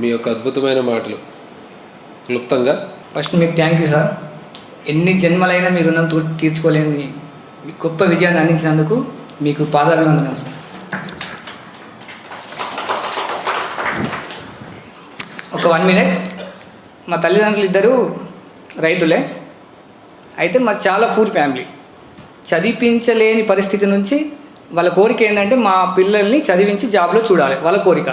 మీ యొక్క అద్భుతమైన మాటలు. క్లుప్తంగా. ఫస్ట్ మీకు థ్యాంక్ యూ సార్ ఎన్ని జన్మలైనా మీ రుణం తీర్చుకోలేని మీ గొప్ప విజయాన్ని అందించినందుకు మీకు పాదాభివందనం సార్ ఒక వన్ మినిట్ మా తల్లిదండ్రులు ఇద్దరు రైతులే. అయితే మాకు చాలా పూర్ ఫ్యామిలీ చదివించలేని పరిస్థితి నుంచి వాళ్ళ కోరిక ఏంటంటే మా పిల్లల్ని చదివించి జాబ్లో చూడాలి. వాళ్ళ కోరిక.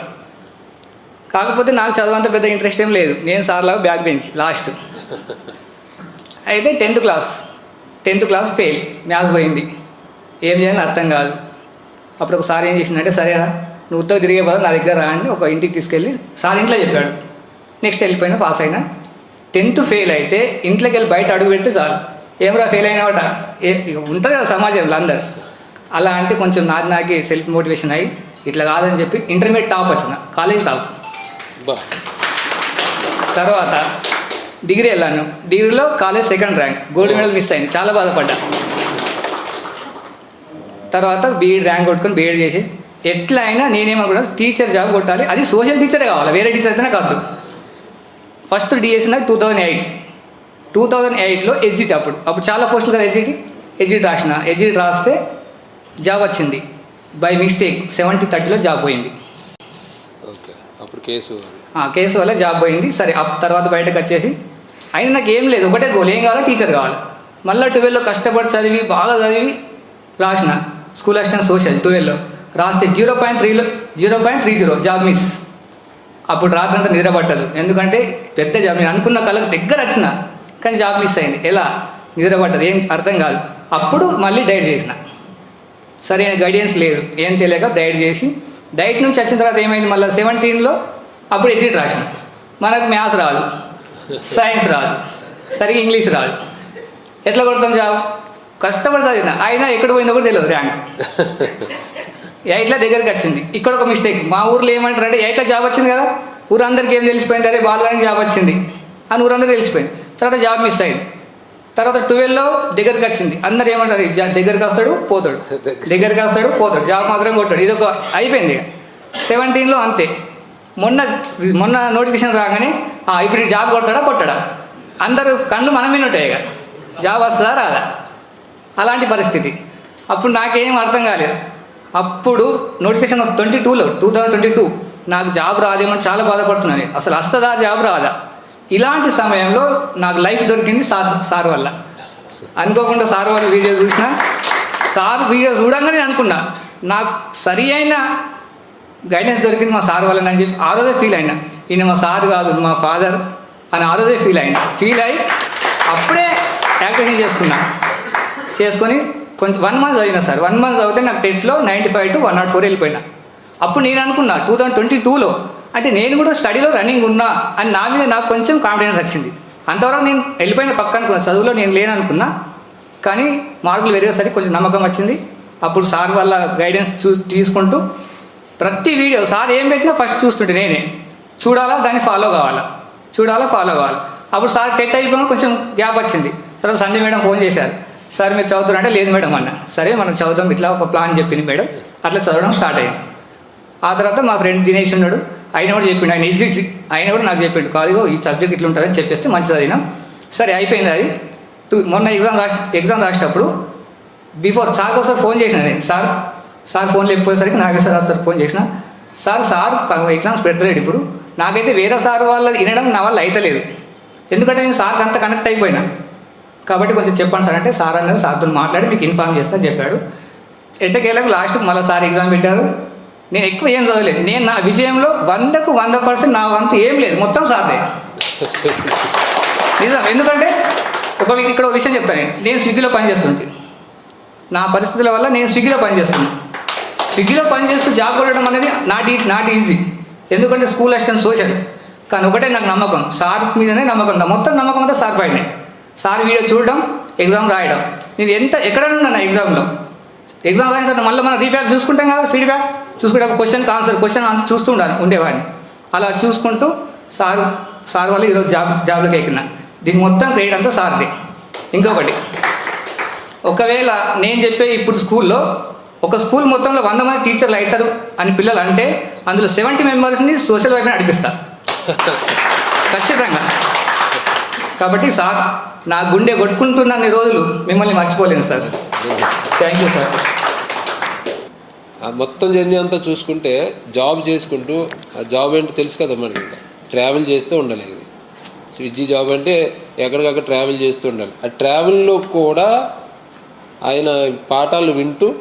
కాకపోతే నాకు చదవంత పెద్ద ఇంట్రెస్ట్ ఏం లేదు. నేను సార్లాగా బ్యాక్ బెంచ్ లాస్ట్ అయితే tenth class tenth class fail maths పోయింది. ఏం చేయాలని అర్థం కాదు. అప్పుడు ఒకసారి ఏం చేసిందంటే సరేనా నువ్వు ఉత్తగా తిరిగే బదులు నా దగ్గర రా అని ఒక ఇంటికి తీసుకెళ్ళి సార్ ఇంట్లో చెప్పాడు. నెక్స్ట్ వెళ్ళిపోయినా పాస్ అయినా. టెన్త్ ఫెయిల్ అయితే ఇంట్లోకి వెళ్ళి బయట అడుగు పెడితే చాలు. ఏమరా ఫెయిల్ అయినావట? ఏ ఉంటుంది కదా సమాజంలో అందరు. అలా అంటే కొంచెం నాది నాకే సెల్ఫ్ మోటివేషన్ అయ్యి ఇట్లా కాదని చెప్పి ఇంటర్మీడియట్ టాప్ వచ్చిన. కాలేజ్ టాప్ బా. తర్వాత డిగ్రీ వెళ్ళాను. డిగ్రీలో college second rank. Gold medal miss అయింది. చాలా బాధపడ్డా. తర్వాత బీఎడ్ ర్యాంక్ కొట్టుకొని బీఎడ్ చేసి ఎట్లా అయినా నేనేమనుకున్నా టీచర్ జాబ్ కొట్టాలి. అది సోషల్ టీచరే కావాలి. వేరే టీచర్ అయితేనే కాదు. ఫస్ట్ డిఎస్ నాకు two thousand eight. Two thousand ఎయిట్లో ఎగ్జిట్ అప్పుడు. అప్పుడు చాలా పోస్టులు కదా ఎగ్జిట్ ఎగ్జిట్ రాసిన. ఎగ్జిట్ రాస్తే జాబ్ వచ్చింది. బై మిస్టేక్ సెవెంటీ థర్టీలో జాబ్ పోయింది. ఇప్పుడు కేసు కేసు వల్ల జాబ్ పోయింది. సరే అప్ తర్వాత బయటకు వచ్చేసి అయినా నాకు ఏం లేదు. ఒకటే గోల్ ఏం కావాలో టీచర్ కావాలి. మళ్ళీ ట్వెల్వ్లో కష్టపడి చదివి బాగా చదివి రాసిన. స్కూల్ అసిస్టెంట్ సోషల్ ట్వెల్వ్లో రాస్తే జీరో పాయింట్ త్రీలో zero point three zero job miss అప్పుడు రాత్రంతా నిద్ర పట్టదు. ఎందుకంటే పెద్ద జాబ్ నేను అనుకున్న కళ్ళకు దగ్గర వచ్చిన కానీ జాబ్ మిస్ అయింది. ఎలా? నిద్ర పట్టదు. ఏం అర్థం కాదు. అప్పుడు మళ్ళీ డైట్ చేసిన. సరైన గైడెన్స్ లేదు. ఏం తెలియక డైట్ చేసి డైట్ నుంచి వచ్చిన తర్వాత ఏమైంది? మళ్ళీ సెవెంటీన్లో అప్పుడు ఎగ్జిట్ రాసిన. మనకు మ్యాథ్స్ రాదు సైన్స్ రాదు సరిగ్గా ఇంగ్లీష్ రాదు. ఎట్లా కొడతాం జాబ్? కష్టపడుతుంది అయినా ఎక్కడ పోయిందో కూడా తెలియదు ర్యాంక్. ఎయిట్ల దగ్గరికి వచ్చింది. ఇక్కడ ఒక మిస్టేక్ మా ఊర్లో ఏమంటారు అంటే ఎయిట్ల జాబ్ వచ్చింది కదా? ఊరందరికీ ఏం తెలిసిపోయింది? అరే బాలగానికి జాబ్ వచ్చింది. అని ఊరందరూ తెలిసిపోయింది. తర్వాత జాబ్ మిస్ అయింది. తర్వాత ట్వెల్వ్లో దగ్గరికి వచ్చింది. అందరు ఏమంటారు? దగ్గరికి వస్తాడు పోతాడు. దగ్గరికి వస్తాడు పోతాడు. జాబ్ మాత్రం కొట్టాడు. ఇది ఒక అయిపోయింది ఇక. సెవెంటీన్లో అంతే. మొన్న మొన్న నోటిఫికేషన్ రాగానే "ఆ, ఇప్పుడు జాబ్ కొడతాడా కొట్టడా? అందరూ కళ్ళు మన మీద ఉంటాయి ఇక. జాబ్ వస్తుందా రాదా? అలాంటి పరిస్థితి. అప్పుడు నాకేం అర్థం కాలేదు. అప్పుడు నోటిఫికేషన్ ట్వంటీ టూలో టూ థౌజండ్ ట్వంటీ టూ నాకు జాబ్ రాదేమో అని చాలా బాధపడుతున్నాను. అసలు వస్తుందా జాబ్ రాదా? ఇలాంటి సమయంలో నాకు లైఫ్ దొరికింది సార్ సార్ వల్ల. అనుకోకుండా సార్ వాళ్ళ వీడియో చూసిన సార్ వీడియో చూడంగానే అనుకున్నా నాకు సరి అయిన గైడెన్స్ దొరికింది మా సార్ వల్ల అని చెప్పి ఆ రోజే ఫీల్ అయినా. ఈయన మా సార్ కాదు మా ఫాదర్ అని ఆ రోజే ఫీల్ అయినా. ఫీల్ అయ్యి అప్పుడే యాక్టివేషన్ చేసుకున్నా. చేసుకొని కొంచెం వన్ మంత్ అయినా సార్ వన్ మంత్ అవుతే నాకు టెట్లో ninety five to one not four వెళ్ళిపోయినా. అప్పుడు నేను అనుకున్నా టూ థౌజండ్ ట్వంటీ టూలో అంటే నేను కూడా స్టడీలో రన్నింగ్ ఉన్నా అని నా మీద నాకు కొంచెం కాన్ఫిడెన్స్ వచ్చింది. అంతవరకు నేను వెళ్ళిపోయిన పక్క అనుకున్నా చదువులో నేను లేననుకున్నా కానీ మార్కులు పెరిగేసరికి కొంచెం నమ్మకం వచ్చింది. అప్పుడు సార్ వాళ్ళ గైడెన్స్ చూ తీసుకుంటూ ప్రతి వీడియో సార్ ఏం పెట్టినా ఫస్ట్ చూస్తుంటే నేనే. చూడాలా? దాన్ని ఫాలో కావాలా? చూడాలా? ఫాలో కావాలి? అప్పుడు సార్ టెట్ అయిపోయిన కొంచెం గ్యాప్ వచ్చింది. తర్వాత సంజయ్ మేడం ఫోన్ చేశారు. సార్ మీరు చదువుతున్నారంటే అంటే లేదు మేడం అన్న. సరే మనం చదువుదాం. ఇట్లా ఒక ప్లాన్ చెప్పింది మేడం. అట్లా చదవడం స్టార్ట్ అయింది ఆ తర్వాత మా ఫ్రెండ్ దినేష్ ఉన్నాడు. ఆయన కూడా చెప్పిండు? ఆయన ఎగ్జిట్ ఆయన కూడా నాకు చెప్పిండు? కాదు ఈ సబ్జెక్ట్ ఇట్లా ఉంటుందని చెప్పేస్తే మంచి చదివినాం సరే అయిపోయింది అది. టూ మొన్న ఎగ్జామ్ రాసి ఎగ్జామ్ రాసేటప్పుడు బిఫోర్ సార్కి ఒకసారి ఫోన్ చేసిన నేను. సార్ సార్ ఫోన్ లేకపోయేసరికి నాగేశ్వర రావు సార్ ఫోన్ చేసిన. సార్ సార్ ఎగ్జామ్స్ పెట్టలేడు ఇప్పుడు. నాకైతే వేరే సార్ వాళ్ళ వినడం నా వల్ల అయితలేదు. ఎందుకంటే నేను సార్కి అంత కనెక్ట్ అయిపోయినా. కాబట్టి కొంచెం చెప్పండి సార్ అంటే సార్ అన్నారు. సార్తో మాట్లాడి మీకు ఇన్ఫామ్ చేస్తా చెప్పాడు. ఎట్టకేళ్ళకు లాస్ట్ మళ్ళీ సార్ ఎగ్జామ్ పెట్టారు. నేను ఎక్కువ ఏం చదవలేదు. నేను నా విజయంలో వందకు వంద పర్సెంట్ నా వంతు ఏం లేదు. మొత్తం సార్దే. నిజం. ఎందుకంటే ఒక ఇక్కడ ఒక విషయం చెప్తాను నేను. నేను స్విగ్గీలో పనిచేస్తుంటే నా పరిస్థితుల వల్ల నేను స్విగ్గీలో పనిచేస్తున్నాను స్విగ్గీలో పనిచేస్తూ జాబ్ కొట్టడం అనేది నాట్ ఈ నాట్ ఈజీ. ఎందుకంటే స్కూల్ అసిస్టెంట్ సోషల్. కానీ ఒకటే నాకు నమ్మకం. సార్ మీదనే నమ్మకం మొత్తం నమ్మకం అంతా సార్ పైనే. సార్ వీడియో చూడడం ఎగ్జామ్ రాయడం. నేను ఎంత ఎక్కడ ఉన్నా ఎగ్జామ్లో? ఎగ్జామ్ రాసిన తర్వాత మళ్ళీ మనం రీబ్యాక్ చూసుకుంటాం కదా ఫీడ్బ్యాక్ చూసుకుంటే క్వశ్చన్ ఆన్సర్ క్వశ్చన్ ఆన్సర్ చూస్తూ ఉండాలి ఉండేవాడిని. అలా చూసుకుంటూ సార్ సార్ వల్ల ఈరోజు జాబ్ జాబ్లోకి ఎక్కిన. దీని మొత్తం క్రెడిట్ అంతా సార్ది. ఇంకొకటి ఒకవేళ నేను చెప్పే ఇప్పుడు స్కూల్లో ఒక స్కూల్ మొత్తంలో వంద మంది టీచర్లు అవుతారు అని పిల్లలు అంటే అందులో సెవెంటీ మెంబర్స్ని సోషల్ వైఫ్ని నడిపిస్తా. ఖచ్చితంగా. కాబట్టి సార్ నా గుండె కొట్టుకుంటున్న రోజులు మిమ్మల్ని మర్చిపోలేను సార్. థ్యాంక్ యూ సార్ ఆ మొత్తం జర్నీ అంతా చూసుకుంటే జాబ్ చేసుకుంటూ ఆ జాబ్ ఏంటో తెలుసు కదా మనకి. ట్రావెల్ చేస్తూ ఉండాలి ఇది. జాబ్ అంటే ఎక్కడికక్కడ ట్రావెల్ చేస్తూ ఉండాలి. ఆ ట్రావెల్లో కూడా ఆయన పాఠాలు వింటూ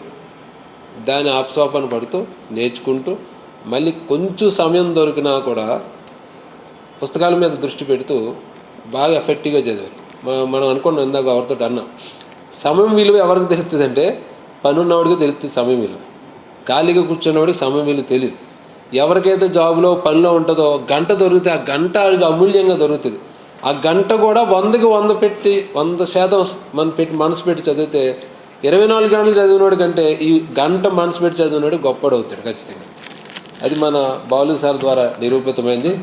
దాని ఆప్సోపాన్ని పడుతూ నేర్చుకుంటూ మళ్ళీ కొంచెం సమయం దొరికినా కూడా పుస్తకాల మీద దృష్టి పెడుతూ బాగా ఎఫెక్టివ్గా చదివారు. మనం అనుకున్నాం ఇందాక ఎవరితో అన్నాం. సమయం విలువ ఎవరికి తెలుస్తుంది అంటే పని ఉన్నవాడికి తెలుస్తుంది సమయం విలువ. ఖాళీగా కూర్చున్నవాడికి సమయం విలువ తెలియదు ఎవరికైతే జాబ్లో పనిలో ఉంటుందో గంట దొరికితే ఆ గంట ఆడికి అమూల్యంగా దొరుకుతుంది. ఆ గంట కూడా వందకి వంద పెట్టి వంద శాతం మన పెట్టి మనసు పెట్టి చదివితే ఇరవై నాలుగు గంటలు చదివినోడి కంటే ఈ గంట మనసు పెట్టి చదివినోడు గొప్పడవుతాడు ఖచ్చితంగా. అది మన బాలు సార్ ద్వారా నిరూపితమైంది.